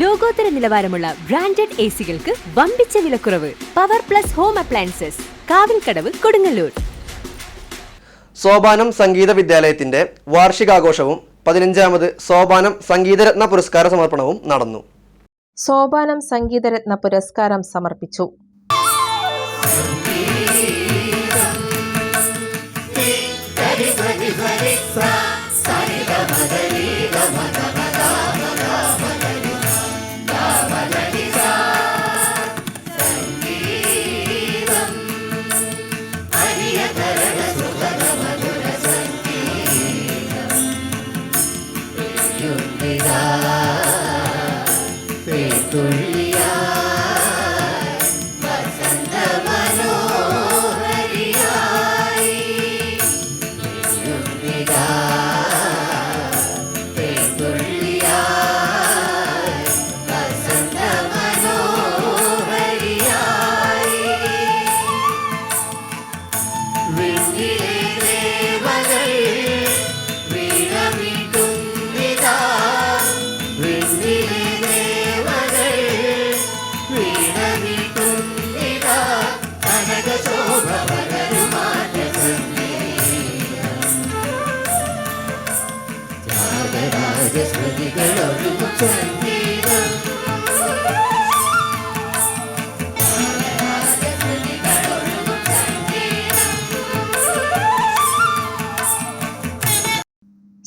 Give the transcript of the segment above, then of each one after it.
ലോകോത്തര നിലവാരമുള്ള branded A സികൾക്ക് വമ്പിച്ച വിലക്കുറവ്. Power plus home appliances Kavilkadavu Kodungallur. Sopanam സംഗീത വിദ്യാലയത്തിന്റെ വാർഷികാഘോഷവും പതിനഞ്ചാമത് സോപാനം സംഗീതരത്ന പുരസ്കാര സമർപ്പണവും നടന്നു. സോപാനം സംഗീതരത്ന പുരസ്കാരം സമർപ്പിച്ചു.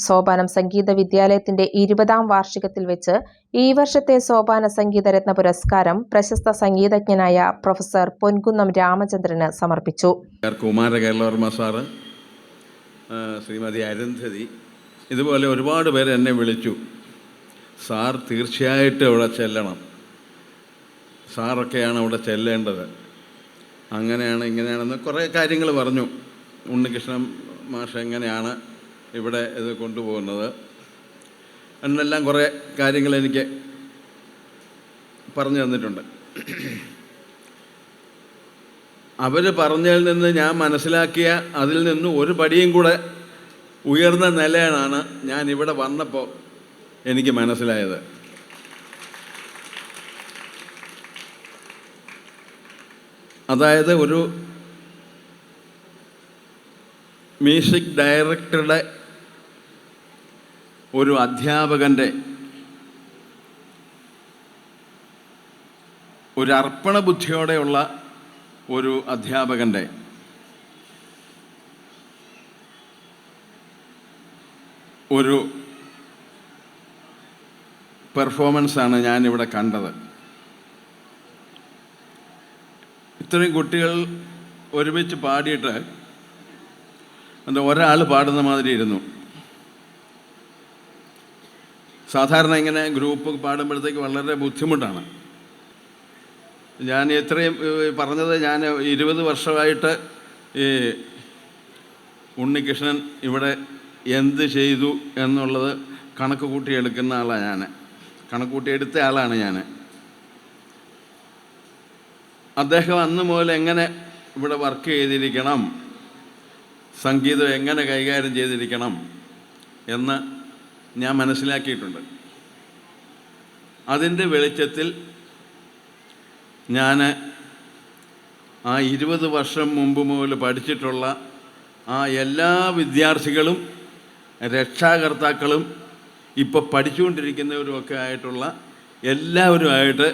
സോപാനം സംഗീത വിദ്യാലയത്തിന്റെ ഇരുപതാം വാർഷികത്തിൽ വെച്ച് ഈ വർഷത്തെ സോപാന സംഗീതരത്ന പുരസ്കാരം പ്രശസ്ത സംഗീതജ്ഞനായ പ്രൊഫസർ പൊൻകുന്നം രാമചന്ദ്രന് സമർപ്പിച്ചു. ശ്രീമതി അരുന്ധതി ഇതുപോലെ ഒരുപാട് പേര് എന്നെ വിളിച്ചു. സാർ തീർച്ചയായിട്ടും അവിടെ ചെല്ലണം. സാറൊക്കെയാണ് അവിടെ ചെല്ലേണ്ടത്. അങ്ങനെയാണ് ഇങ്ങനെയാണെന്ന് കുറേ കാര്യങ്ങൾ പറഞ്ഞു. ഉണ്ണികൃഷ്ണൻ മാഷ് എങ്ങനെയാണ് ഇവിടെ ഇത് കൊണ്ടുപോകുന്നത്. എന്നെല്ലാം കുറേ കാര്യങ്ങൾ എനിക്ക് പറഞ്ഞു തന്നിട്ടുണ്ട്. അവർ പറഞ്ഞതിൽ നിന്ന് ഞാൻ മനസ്സിലാക്കിയ അതിൽ നിന്ന് ഒരു പടിയും കൂടെ ഉയർന്ന നിലയാണ് ഞാൻ ഇവിടെ വന്നപ്പോൾ എനിക്ക് മനസ്സിലായത്. അതായത് ഒരു മ്യൂസിക് ഡയറക്ടറുടെ ഒരു അധ്യാപകന്റെ ഒരു ബുദ്ധിയോടെയുള്ള ഒരു അധ്യാപകന്റെ ഒരു പെർഫോമൻസാണ് ഞാനിവിടെ കണ്ടത്. ഇത്രയും കുട്ടികൾ ഒരുമിച്ച് പാടിയിട്ട് എന്താ ഒരാൾ പാടുന്ന മാതിരി ഇരുന്നു. സാധാരണ ഇങ്ങനെ ഗ്രൂപ്പ് പാടുമ്പോഴത്തേക്ക് വളരെ ബുദ്ധിമുട്ടാണ്. ഞാൻ ഇത്രയും പറഞ്ഞത് ഞാൻ ഇരുപത് വർഷമായിട്ട് ഈ ഉണ്ണികൃഷ്ണൻ ഇവിടെ എന്ത് ചെയ്തു എന്നുള്ളത് കണക്ക് കൂട്ടിയെടുക്കുന്ന ആളാണ് ഞാൻ. കണക്ക് കൂട്ടിയെടുത്ത ആളാണ് ഞാൻ. അദ്ദേഹം അന്ന് മുതൽ എങ്ങനെ ഇവിടെ വർക്ക് ചെയ്തിരിക്കണം സംഗീതം എങ്ങനെ കൈകാര്യം ചെയ്തിരിക്കണം എന്ന് ഞാൻ മനസ്സിലാക്കിയിട്ടുണ്ട്. അതിന്റെ വെളിച്ചത്തിൽ ഞാൻ ആ ഇരുപത് വർഷം മുമ്പ് മുതൽ പഠിച്ചിട്ടുള്ള ആ എല്ലാ വിദ്യാർത്ഥികളും രക്ഷാകർത്താക്കളും ഇപ്പോൾ പഠിച്ചുകൊണ്ടിരിക്കുന്നവരുമൊക്കെ ആയിട്ടുള്ള എല്ലാവരുമായിട്ട്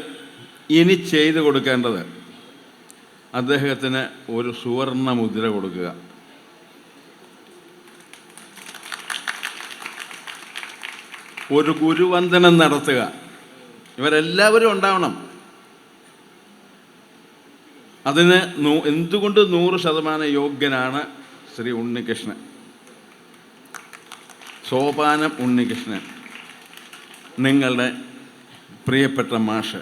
ഇനി ചെയ്തു കൊടുക്കേണ്ടത് അദ്ദേഹത്തിന് ഒരു സുവർണ മുദ്ര കൊടുക്കുക. ഒരു ഗുരുവന്ദനം നടത്തുക. ഇവരെല്ലാവരും ഉണ്ടാവണം. അതിന് നൂ- എന്തുകൊണ്ട് നൂറ് ശതമാനം യോഗ്യനാണ് ശ്രീ ഉണ്ണികൃഷ്ണൻ? സോപാനം ഉണ്ണികൃഷ്ണൻ നിങ്ങളുടെ പ്രിയപ്പെട്ട മാഷ്.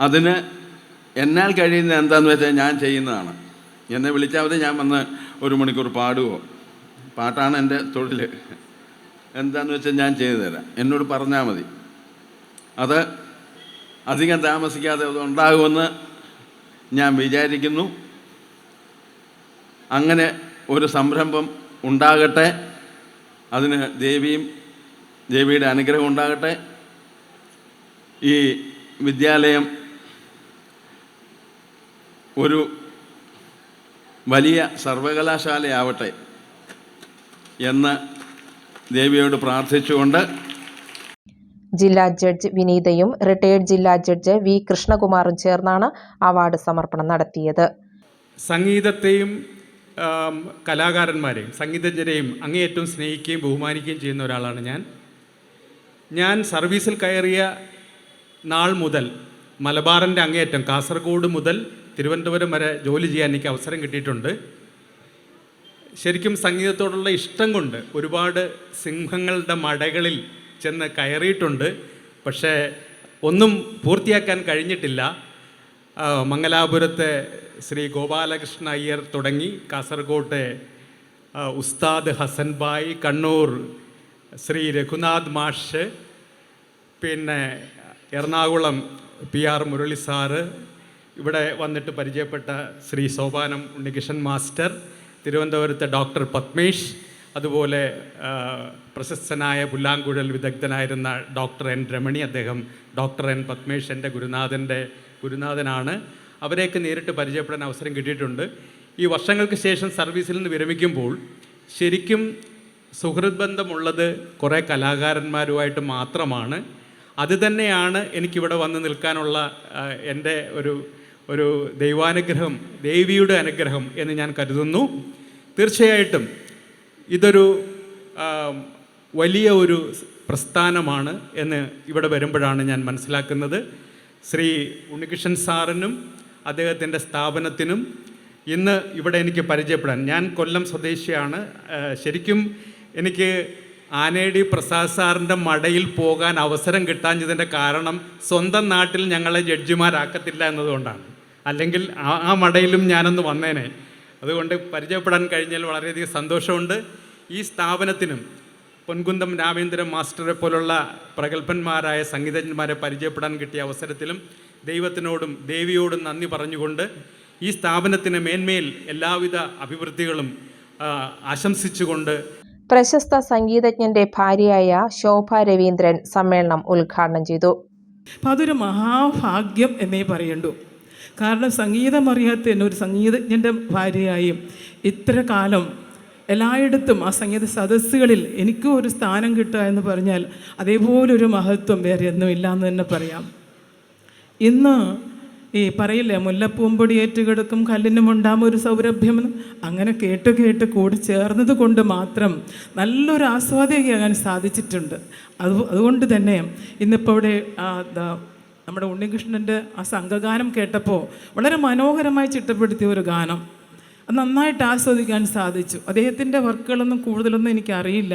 അതിന് എന്നാൽ കഴിയുന്ന എന്താണെന്ന് വെച്ചാൽ ഞാൻ ചെയ്യുന്നതാണ്. എന്നെ വിളിച്ചാൽ മതി ഞാൻ വന്ന് ഒരു മണിക്കൂർ പാടുവോ? പാട്ടാണ് എന്റെ തൊഴിൽ എന്താന്ന് വെച്ചാൽ ഞാൻ ചെയ്തു തരാം. എന്നോട് പറഞ്ഞാൽ മതി. അത് അധികം താമസിക്കാതെ അത് ഉണ്ടാകുമെന്ന് ഞാൻ വിചാരിക്കുന്നു. അങ്ങനെ ഒരു സംരംഭം ഉണ്ടാകട്ടെ. അതിന് ദേവിയും ദേവിയുടെ അനുഗ്രഹം ഉണ്ടാകട്ടെ. ഈ വിദ്യാലയം ഒരു വലിയ സർവകലാശാലയാവട്ടെ. എന്ന് ദേവിയോട് പ്രാർത്ഥിച്ചുകൊണ്ട് ജില്ലാ ജഡ്ജ് വിനീതയും റിട്ടയേർഡ് ജില്ലാ ജഡ്ജ് വി കൃഷ്ണകുമാറും ചേർന്നാണ് അവാർഡ് സമർപ്പണം നടത്തിയത്. സംഗീതത്തെയും കലാകാരന്മാരെയും സംഗീതജ്ഞരെയും അങ്ങേയറ്റവും സ്നേഹിക്കുകയും ബഹുമാനിക്കുകയും ചെയ്യുന്ന ഒരാളാണ് ഞാൻ. ഞാൻ സർവീസിൽ കയറിയ നാൾ മുതൽ മലബാറിന്റെ അങ്ങേയറ്റം കാസർഗോഡ് മുതൽ തിരുവനന്തപുരം വരെ ജോലി ചെയ്യാൻ എനിക്ക് അവസരം കിട്ടിയിട്ടുണ്ട്. ശരിക്കും സംഗീതത്തോടുള്ള ഇഷ്ടം കൊണ്ട് ഒരുപാട് സിംഹങ്ങളുടെ മടകളിൽ ചെന്ന് കയറിയിട്ടുണ്ട്. പക്ഷേ ഒന്നും പൂർത്തിയാക്കാൻ കഴിഞ്ഞിട്ടില്ല. മംഗലാപുരത്തെ ശ്രീ ഗോപാലകൃഷ്ണ അയ്യർ തുടങ്ങി കാസർഗോട്ടെ ഉസ്താദ് ഹസൻബായ് കണ്ണൂർ ശ്രീ രഘുനാഥ് മാഷ് പിന്നെ Ernakulam P R Murali sir ഇവിടെ വന്നിട്ട് പരിചയപ്പെട്ട ശ്രീ സോപാനം ഉണ്ണികൃഷ്ണൻ മാസ്റ്റർ തിരുവനന്തപുരത്തെ ഡോക്ടർ പത്മേഷ് അതുപോലെ പ്രശസ്തനായ പുല്ലാങ്കുഴൽ വിദഗ്ധനായിരുന്ന ഡോക്ടർ എൻ രമണി അദ്ദേഹം ഡോക്ടർ എൻ പത്മേഷ് എന്റെ ഗുരുനാഥന്റെ ഗുരുനാഥനാണ്. അവരെയൊക്കെ നേരിട്ട് പരിചയപ്പെടാൻ അവസരം കിട്ടിയിട്ടുണ്ട്. ഈ വർഷങ്ങൾക്ക് ശേഷം സർവീസിൽ നിന്ന് വിരമിക്കുമ്പോൾ ശരിക്കും സുഹൃത് ബന്ധമുള്ളത് കുറേ കലാകാരന്മാരുമായിട്ട് മാത്രമാണ്. അത് തന്നെയാണ് എനിക്കിവിടെ വന്ന് നിൽക്കാനുള്ള എന്റെ ഒരു ഒരു ദൈവാനുഗ്രഹം ദേവിയുടെ അനുഗ്രഹം എന്ന് ഞാൻ കരുതുന്നു. തീർച്ചയായിട്ടും ഇതൊരു വലിയ ഒരു പ്രസ്ഥാനമാണ് എന്ന് ഇവിടെ വരുമ്പോഴാണ് ഞാൻ മനസ്സിലാക്കുന്നത്. ശ്രീ ഉണ്ണികൃഷ്ണൻ സാറിനും അദ്ദേഹത്തിന്റെ സ്ഥാപനത്തിനും ഇന്ന് ഇവിടെ എനിക്ക് പരിചയപ്പെടാൻ. ഞാൻ കൊല്ലം സ്വദേശിയാണ്. ശരിക്കും എനിക്ക് ആനേടി പ്രസാദ് സാറിന്റെ മടയിൽ പോകാൻ അവസരം കിട്ടാഞ്ഞതിന്റെ കാരണം സ്വന്തം നാട്ടിൽ ഞങ്ങളെ ജഡ്ജിമാരാക്കത്തില്ല എന്നതുകൊണ്ടാണ്. അല്ലെങ്കിൽ ആ ആ മടയിലും ഞാനൊന്ന് വന്നേനെ. അതുകൊണ്ട് പരിചയപ്പെടാൻ കഴിഞ്ഞാൽ വളരെയധികം സന്തോഷമുണ്ട്. ഈ സ്ഥാപനത്തിനും പൊൻകുന്തം രാമേന്ദ്രൻ മാസ്റ്ററെ പോലുള്ള പ്രഗത്ഭന്മാരായ സംഗീതജ്ഞന്മാരെ പരിചയപ്പെടാൻ കിട്ടിയ അവസരത്തിലും ദൈവത്തിനോടും ദേവിയോടും നന്ദി പറഞ്ഞുകൊണ്ട് ഈ സ്ഥാപനത്തിന് മേന്മയിൽ എല്ലാവിധ അഭിവൃദ്ധികളും ആശംസിച്ചുകൊണ്ട് പ്രശസ്ത സംഗീതജ്ഞന്റെ ഭാര്യയായ ശോഭ രവീന്ദ്രൻ സമ്മേളനം ഉദ്ഘാടനം ചെയ്തു. അപ്പം അതൊരു മഹാഭാഗ്യം എന്നേ പറയണ്ടു. കാരണം സംഗീതം അറിയാത്ത എന്നെ ഒരു സംഗീതജ്ഞന്റെ ഭാര്യയായും ഇത്ര കാലം എല്ലായിടത്തും ആ സംഗീത സദസ്സുകളിൽ എനിക്കും ഒരു സ്ഥാനം കിട്ടുക എന്ന് പറഞ്ഞാൽ അതേപോലെ ഒരു മഹത്വം വേറെ ഒന്നുമില്ല എന്ന് തന്നെ പറയാം. ഇന്ന് ഈ പറയില്ലേ മുല്ലപ്പൂമ്പൊടി ഏറ്റുകിടക്കും കല്ലിനും ഉണ്ടാകും ഒരു സൗരഭ്യം അങ്ങനെ കേട്ട് കേട്ട് കൂടി ചേർന്നത് കൊണ്ട് മാത്രം നല്ലൊരു ആസ്വാദകയാകാൻ സാധിച്ചിട്ടുണ്ട്. അത് അതുകൊണ്ട് തന്നെ ഇന്നിപ്പോൾ ഇവിടെ നമ്മുടെ ഉണ്ണികൃഷ്ണന്റെ ആ സംഘഗാനം കേട്ടപ്പോൾ വളരെ മനോഹരമായി ചിട്ടപ്പെടുത്തിയ ഒരു ഗാനം. അത് നന്നായിട്ട് ആസ്വദിക്കാൻ സാധിച്ചു. അദ്ദേഹത്തിന്റെ വർക്കുകളൊന്നും കൂടുതലൊന്നും എനിക്കറിയില്ല.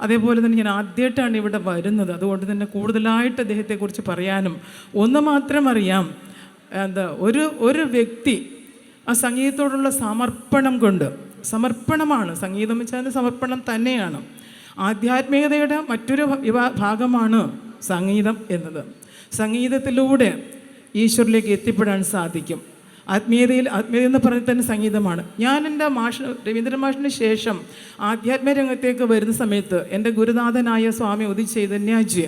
അതേപോലെ തന്നെ ഞാൻ ആദ്യമായിട്ടാണ് ഇവിടെ വരുന്നത്. അതുകൊണ്ട് തന്നെ കൂടുതലായിട്ട് അദ്ദേഹത്തെക്കുറിച്ച് പറയാനും ഒന്ന് മാത്രം അറിയാം. എന്താ ഒരു ഒരു വ്യക്തി ആ സംഗീതത്തോടുള്ള സമർപ്പണം കൊണ്ട് സമർപ്പണമാണ്. സംഗീതം വെച്ചാൽ സമർപ്പണം തന്നെയാണ്. ആധ്യാത്മികതയുടെ മറ്റൊരു ഭാഗമാണ് സംഗീതം എന്നത്. സംഗീതത്തിലൂടെ ഈശ്വരിലേക്ക് എത്തിപ്പെടാൻ സാധിക്കും. ആത്മീയതയിൽ ആത്മീയത എന്ന് പറഞ്ഞാൽ തന്നെ സംഗീതമാണ്. ഞാൻ എന്റെ മാഷ് രവീന്ദ്രൻ മാഷിന് ശേഷം ആധ്യാത്മിക രംഗത്തേക്ക് വരുന്ന സമയത്ത് എന്റെ ഗുരുനാഥനായ സ്വാമി ഉദി ചൈതന്യാജി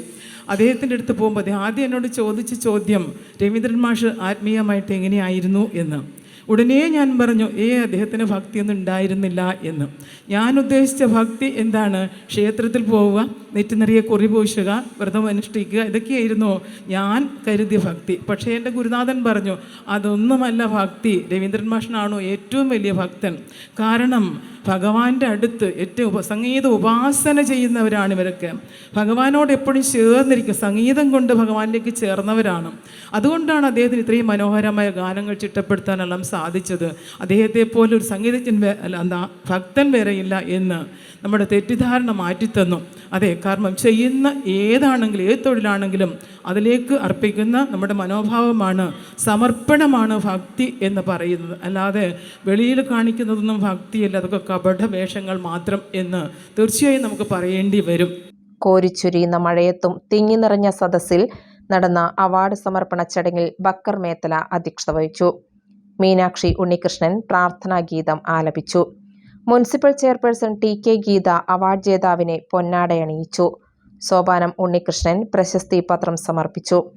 അദ്ദേഹത്തിന്റെ അടുത്ത് പോകുമ്പോൾ അദ്ദേഹം ആദ്യം എന്നോട് ചോദിച്ച ചോദ്യം രവീന്ദ്രൻ മാഷ് ആത്മീയമായിട്ട് എങ്ങനെയായിരുന്നു എന്ന്. ഉടനെ ഞാൻ പറഞ്ഞു ഏ അദ്ദേഹത്തിന് ഭക്തിയൊന്നും ഉണ്ടായിരുന്നില്ല എന്ന്. ഞാൻ ഉദ്ദേശിച്ച ഭക്തി എന്താണ്? ക്ഷേത്രത്തിൽ പോവുക നെറ്റി നിറയെ കുറി പൂശുക വ്രതം അനുഷ്ഠിക്കുക ഇതൊക്കെയായിരുന്നു ഞാൻ കരുതിയ ഭക്തി. പക്ഷേ എന്റെ ഗുരുനാഥൻ പറഞ്ഞു അതൊന്നുമല്ല ഭക്തി. രവീന്ദ്രൻ മാഷനാണോ ഏറ്റവും വലിയ ഭക്തൻ. കാരണം ഭഗവാന്റെ അടുത്ത് ഏറ്റവും സംഗീത ഉപാസന ചെയ്യുന്നവരാണ് ഇവരൊക്കെ. ഭഗവാനോട് എപ്പോഴും ചേർന്നിരിക്കും. സംഗീതം കൊണ്ട് ഭഗവാനിലേക്ക് ചേർന്നവരാണ്. അതുകൊണ്ടാണ് അദ്ദേഹത്തിന് ഇത്രയും മനോഹരമായ ഗാനങ്ങൾ ചിട്ടപ്പെടുത്താനെല്ലാം സാധിച്ചത്. അദ്ദേഹത്തെ പോലെ ഒരു സംഗീതജ്ഞൻ അല്ല എന്താ ഭക്തൻ വരെയില്ല എന്ന് നമ്മുടെ തെറ്റിദ്ധാരണ മാറ്റിത്തന്നു. അതെ കാരണം ചെയ്യുന്ന ഏതാണെങ്കിലും ഏത് തൊഴിലാണെങ്കിലും അതിലേക്ക് അർപ്പിക്കുന്ന നമ്മുടെ മനോഭാവമാണ് സമർപ്പണമാണ് ഭക്തി എന്ന് പറയുന്നത്. അല്ലാതെ വെളിയിൽ കാണിക്കുന്നതൊന്നും ഭക്തിയല്ല. അതൊക്കെ കപട വേഷങ്ങൾ മാത്രം എന്ന് തീർച്ചയായും നമുക്ക് പറയേണ്ടി വരും. കോരിച്ചുരിയുന്ന മഴയത്തും തിങ്ങി നിറഞ്ഞ സദസ്സിൽ നടന്ന അവാർഡ് സമർപ്പണ ചടങ്ങിൽ ബക്കർ മേത്തല അധ്യക്ഷത വഹിച്ചു. മീനാക്ഷി ഉണ്ണികൃഷ്ണൻ പ്രാർത്ഥനാ ഗീതം ആലപിച്ചു. Municipal chairperson T K Geetha award ജേതാവിനെ പൊന്നാടയണിയിച്ചു. സോപാനം ഉണ്ണികൃഷ്ണൻ പ്രശസ്തി പത്രം സമർപ്പിച്ചു.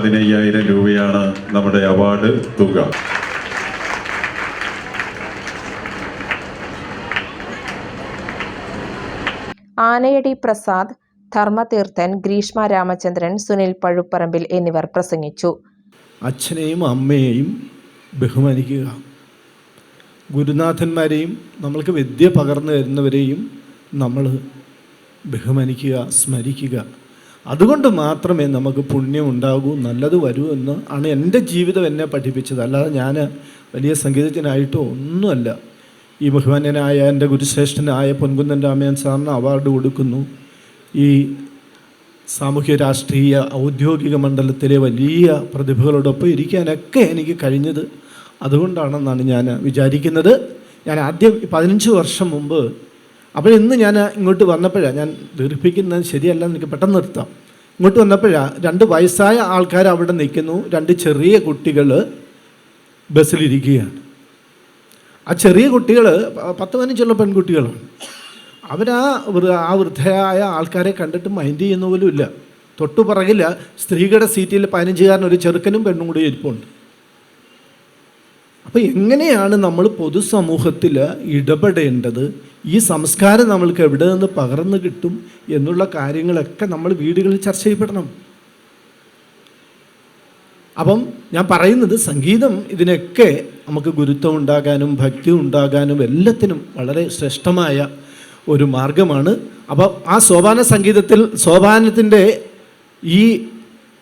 പതിനയ്യായിരം രൂപയാണ് നമ്മുടെ അവാർഡ് തുക. ആനയടി പ്രസാദ് ധർമ്മതീർത്ഥൻ ഗ്രീഷ്മ രാമചന്ദ്രൻ സുനിൽ പഴുപ്പറമ്പിൽ എന്നിവർ പ്രസംഗിച്ചു. അച്ഛനെയും അമ്മയെയും ബഹുമാനിക്കുക. ഗുരുനാഥന്മാരെയും നമ്മൾക്ക് വിദ്യ പകർന്നു തരുന്നവരെയും നമ്മൾ ബഹുമാനിക്കുക സ്മരിക്കുക. അതുകൊണ്ട് മാത്രമേ നമുക്ക് പുണ്യം ഉണ്ടാകൂ നല്ലത് വരൂ എന്ന് ആണ് എന്റെ ജീവിതം എന്നെ പഠിപ്പിച്ചത്. അല്ലാതെ ഞാൻ വലിയ സംഗീതജ്ഞനായിട്ടോ ഒന്നുമല്ല. ഈ ബഹുമാന്യനായ എന്റെ ഗുരുശ്രേഷ്ഠനായ പൊൻകുന്നൻ രാമയൻ സാറിന് അവാർഡ് കൊടുക്കുന്നു. ഈ സാമൂഹ്യ രാഷ്ട്രീയ ഔദ്യോഗിക മണ്ഡലത്തിലെ വലിയ പ്രതിഭകളോടൊപ്പം ഇരിക്കാനൊക്കെ എനിക്ക് കഴിഞ്ഞത്. അതുകൊണ്ടാണെന്നാണ് ഞാൻ വിചാരിക്കുന്നത്. ഞാൻ ആദ്യം പതിനഞ്ച് വർഷം മുമ്പ് അപ്പോൾ ഇന്ന് ഞാൻ ഇങ്ങോട്ട് വന്നപ്പോഴാണ് ഞാൻ ദീർഘിപ്പിക്കുന്നത് ശരിയല്ല എനിക്ക് പെട്ടെന്ന് നിർത്താം. ഇങ്ങോട്ട് വന്നപ്പോഴാണ് രണ്ട് വയസ്സായ ആൾക്കാർ അവിടെ നിൽക്കുന്നു രണ്ട് ചെറിയ കുട്ടികൾ ബസ്സിലിരിക്കുകയാണ്. ആ ചെറിയ കുട്ടികൾ പത്ത് പതിനഞ്ചുള്ള പെൺകുട്ടികളാണ്. അവരാ ആ വൃദ്ധയായ ആൾക്കാരെ കണ്ടിട്ട് മൈൻഡ് ചെയ്യുന്ന പോലും ഇല്ല. തൊട്ടു പുറകിൽ സ്ത്രീകളുടെ സീറ്റിൽ പതിനഞ്ചുകാരൻ ഒരു ചെറുക്കനും പെണ്ണും കൂടി ഇരിപ്പുണ്ട്. അപ്പോൾ എങ്ങനെയാണ് നമ്മൾ പൊതുസമൂഹത്തിൽ ഇടപെടേണ്ടത്? ഈ സംസ്കാരം നമ്മൾക്ക് എവിടെ നിന്ന് പകർന്നു കിട്ടും എന്നുള്ള കാര്യങ്ങളൊക്കെ നമ്മൾ വീടുകളിൽ ചർച്ച ചെയ്യപ്പെടണം. അപ്പം ഞാൻ പറയുന്നത് സംഗീതം ഇതിനൊക്കെ നമുക്ക് ഗുരുത്വം ഉണ്ടാകാനും ഭക്തി ഉണ്ടാകാനും എല്ലാത്തിനും വളരെ ശ്രേഷ്ഠമായ ഒരു മാർഗമാണ്. അപ്പം ആ സോപാന സംഗീതത്തിൽ സോപാനത്തിന്റെ ഈ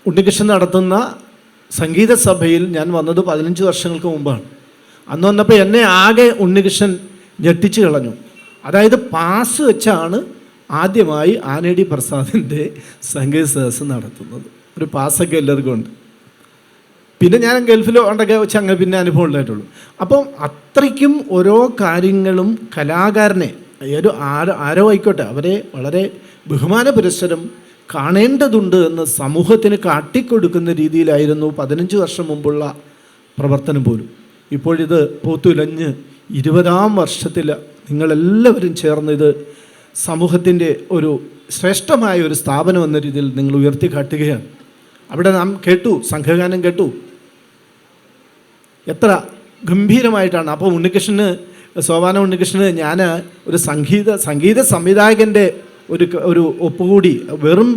ഉണ്ണികൃഷ്ണൻ നടത്തുന്ന സംഗീത സഭയിൽ ഞാൻ വന്നത് പതിനഞ്ച് വർഷങ്ങൾക്ക് മുമ്പാണ്. അന്ന് വന്നപ്പോൾ എന്നെ ആകെ ഉണ്ണികൃഷ്ണൻ ഞെട്ടിച്ച് കളഞ്ഞു. അതായത് പാസ് വെച്ചാണ് ആദ്യമായി ആനേടി പ്രസാദിന്റെ സംഗീത സദസ്സ് നടത്തുന്നത്. ഒരു പാസ്സൊക്കെ എല്ലാവർക്കും ഉണ്ട്. പിന്നെ ഞാൻ ഗൾഫിൽ ഉണ്ടൊക്കെ വെച്ച് അങ്ങനെ പിന്നെ അനുഭവം ഉണ്ടായിട്ടുള്ളൂ. അപ്പം അത്രയ്ക്കും ഓരോ കാര്യങ്ങളും കലാകാരനെ ഒരു ആരോ ആരോ ആയിക്കോട്ടെ അവരെ വളരെ ബഹുമാന പുരസ്സരം കാണേണ്ടതുണ്ട് എന്ന് സമൂഹത്തിന് കാട്ടിക്കൊടുക്കുന്ന രീതിയിലായിരുന്നു പതിനഞ്ച് വർഷം മുമ്പുള്ള പ്രവർത്തനം പോലും. ഇപ്പോഴിത് പൂത്തുലഞ്ഞ് ഇരുപതാം വർഷത്തിൽ നിങ്ങളെല്ലാവരും ചേർന്ന് ഇത് സമൂഹത്തിന്റെ ഒരു ശ്രേഷ്ഠമായ ഒരു സ്ഥാപനം എന്ന രീതിയിൽ നിങ്ങൾ ഉയർത്തി കാട്ടുകയാണ് അവിടെ നാം കേട്ടു സംഘഗാനം കേട്ടു. എത്ര ഗംഭീരമായിട്ടാണ്. അപ്പോൾ ഉണ്ണികൃഷ്ണന് സോപാന ഉണ്ണികൃഷ്ണന് ഞാൻ ഒരു സംഗീത സംഗീത സംവിധായകന്റെ ഒരു ഒരു ഒപ്പുകൂടി വെറും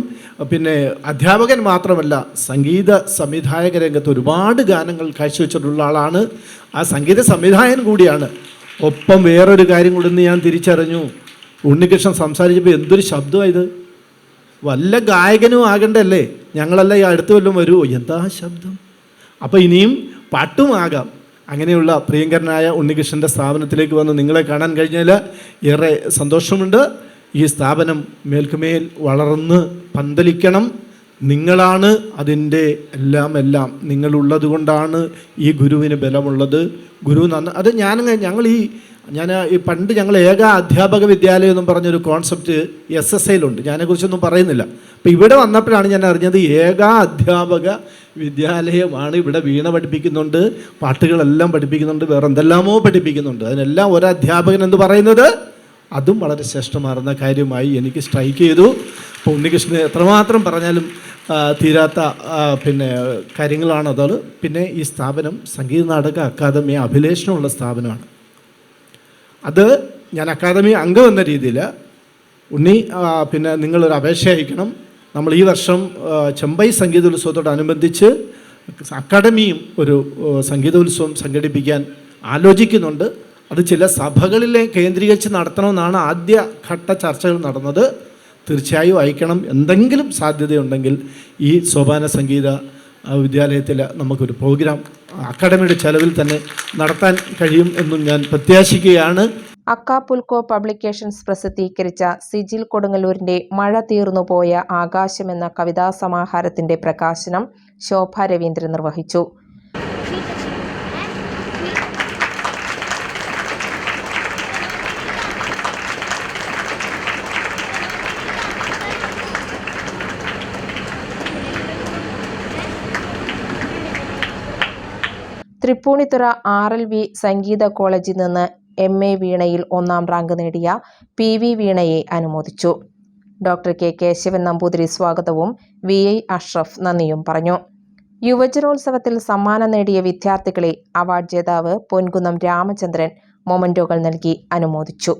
പിന്നെ അധ്യാപകൻ മാത്രമല്ല സംഗീത സംവിധായക രംഗത്ത് ഒരുപാട് ഗാനങ്ങൾ കാഴ്ചവെച്ചിട്ടുള്ള ആളാണ്. ആ സംഗീത സംവിധായകൻ കൂടിയാണ്. ഒപ്പം വേറൊരു കാര്യം കൂടി ഞാൻ തിരിച്ചറിഞ്ഞു. ഉണ്ണികൃഷ്ണൻ സംസാരിച്ചപ്പോൾ എന്തൊരു ശബ്ദമായത് വല്ല ഗായകനും ആകണ്ടല്ലേ? ഞങ്ങളല്ല ഈ അടുത്ത വല്ലതും വരുമോ എന്താ ശബ്ദം? അപ്പോൾ ഇനിയും പാട്ടുമാകാം അങ്ങനെയുള്ള പ്രിയങ്കരനായ ഉണ്ണികൃഷ്ണന്റെ സ്ഥാപനത്തിലേക്ക് വന്ന് നിങ്ങളെ കാണാൻ കഴിഞ്ഞാൽ ഏറെ സന്തോഷമുണ്ട്. ഈ സ്ഥാപനം മേൽക്കുമേൽ വളർന്ന് പന്തലിക്കണം. നിങ്ങളാണ് അതിന്റെ എല്ലാം എല്ലാം. നിങ്ങളുള്ളത് കൊണ്ടാണ് ഈ ഗുരുവിന് ബലമുള്ളത്. ഗുരു നന്ന അത് ഞാൻ ഞങ്ങൾ ഈ ഞാൻ ഈ പണ്ട് ഞങ്ങൾ ഏക അധ്യാപക വിദ്യാലയം എന്നും പറഞ്ഞൊരു കോൺസെപ്റ്റ് എസ് എസ് ഐയിലുണ്ട് ഞാനെക്കുറിച്ചൊന്നും പറയുന്നില്ല. അപ്പോൾ ഇവിടെ വന്നപ്പോഴാണ് ഞാൻ അറിഞ്ഞത് ഏക അധ്യാപക വിദ്യാലയമാണ് ഇവിടെ വീണ പഠിപ്പിക്കുന്നുണ്ട്. പാട്ടുകളെല്ലാം പഠിപ്പിക്കുന്നുണ്ട്. വേറെ എന്തെല്ലാമോ പഠിപ്പിക്കുന്നുണ്ട്. അതിനെല്ലാം ഒരു അധ്യാപകൻ എന്ന് പറയുന്നത് അതും വളരെ ശ്രേഷ്ഠമാർന്ന കാര്യമായി എനിക്ക് സ്ട്രൈക്ക് ചെയ്തു. അപ്പോൾ ഉണ്ണികൃഷ്ണൻ എത്രമാത്രം പറഞ്ഞാലും തീരാത്ത പിന്നെ കാര്യങ്ങളാണ് കാര്യങ്ങളാണത് പിന്നെ ഈ സ്ഥാപനം സംഗീത നാടക അക്കാദമി അഭിലേഷണമുള്ള സ്ഥാപനമാണ്. അത് ഞാൻ അക്കാദമി അംഗം എന്ന രീതിയിൽ ഉണ്ണി പിന്നെ നിങ്ങളൊരു അപേക്ഷ അയക്കണം. നമ്മൾ ഈ വർഷം ചെമ്പൈ സംഗീതോത്സവത്തോടനുബന്ധിച്ച് അക്കാദമിയും ഒരു സംഗീതോത്സവം സംഘടിപ്പിക്കാൻ ആലോചിക്കുന്നുണ്ട്. അത് ചില സഭകളിലെ കേന്ദ്രീകരിച്ച് നടത്തണമെന്നാണ് ആദ്യ ഘട്ട ചർച്ചകൾ നടന്നത്. തീർച്ചയായും അയക്കണം എന്തെങ്കിലും സാധ്യതയുണ്ടെങ്കിൽ ഈ സോപാന സംഗീത വിദ്യാലയത്തിൽ നമുക്കൊരു പ്രോഗ്രാം അക്കാഡമിയുടെ ചെലവിൽ തന്നെ നടത്താൻ കഴിയും എന്നും ഞാൻ പ്രത്യാശിക്കുകയാണ്. അക്കാപുൽക്കോ പബ്ലിക്കേഷൻസ് പ്രസിദ്ധീകരിച്ച സിജിൽ കൊടുങ്ങല്ലൂരിന്റെ മഴ തീർന്നു പോയ ആകാശം എന്ന കവിതാ സമാഹാരത്തിന്റെ പ്രകാശനം ശോഭ രവീന്ദ്രൻ നിർവഹിച്ചു. തൃപ്പൂണിത്തുറ ആർ എൽ വി സംഗീത കോളേജിൽ നിന്ന് എം എ വീണയിൽ ഒന്നാം റാങ്ക് നേടിയ പി വി വീണയെ അനുമോദിച്ചു. ഡോക്ടർ കെ കേശവൻ നമ്പൂതിരി സ്വാഗതവും വി ഐ അഷ്റഫ് നന്ദിയും പറഞ്ഞു. യുവജനോത്സവത്തിൽ സമ്മാനം നേടിയ വിദ്യാർത്ഥികളെ അവാർഡ് ജേതാവ് പൊൻകുന്നം രാമചന്ദ്രൻ മൊമന്റോകൾ നൽകി അനുമോദിച്ചു.